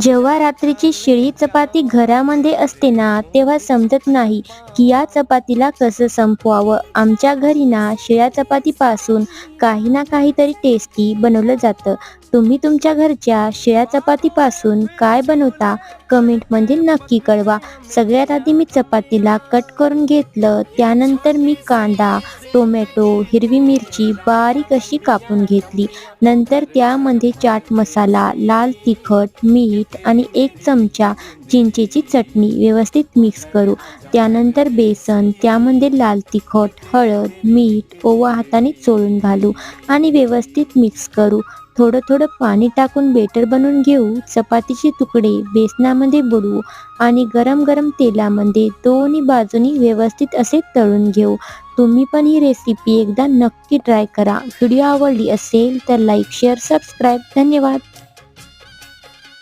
जेव्हा रात्रीची शिळी चपाती घरामध्ये असते ना तेव्हा समजत नाही की या चपातीला कसं संपवावं. आमच्या घरी ना शिळ्या चपातीपासून काही ना काहीतरी टेस्टी बनवलं जातं. तुम्ही तुमच्या घरच्या शिळ्या चपातीपासून काय बनवता कमेंटमध्ये नक्की कळवा. सगळ्यात आधी मी चपातीला कट करून घेतलं त्यानंतर मी कांदा टोमॅटो हिरवी मिरची बारीक अशी कापून घेतली. नंतर त्यामध्ये चाट मसाला लाल तिखट मीठ आणि एक चमचा चिंचेची चटणी व्यवस्थित मिक्स करू. त्यानंतर बेसन त्यामध्ये लाल तिखट हळद मीठ ओवा हाताने चोळून घालू आणि व्यवस्थित मिक्स करू. थोडं थोडं पाणी टाकून बेटर बनवून घेऊ. चपातीचे तुकडे बेसनामध्ये बुडवू आणि गरम गरम तेलामध्ये दोन्ही बाजूनी व्यवस्थित असे तळून घेऊ. तुम्ही पण ही रेसिपी एकदा नक्की ट्राय करा. व्हिडिओ आवडली असेल तर लाईक शेअर सबस्क्राईब धन्यवाद.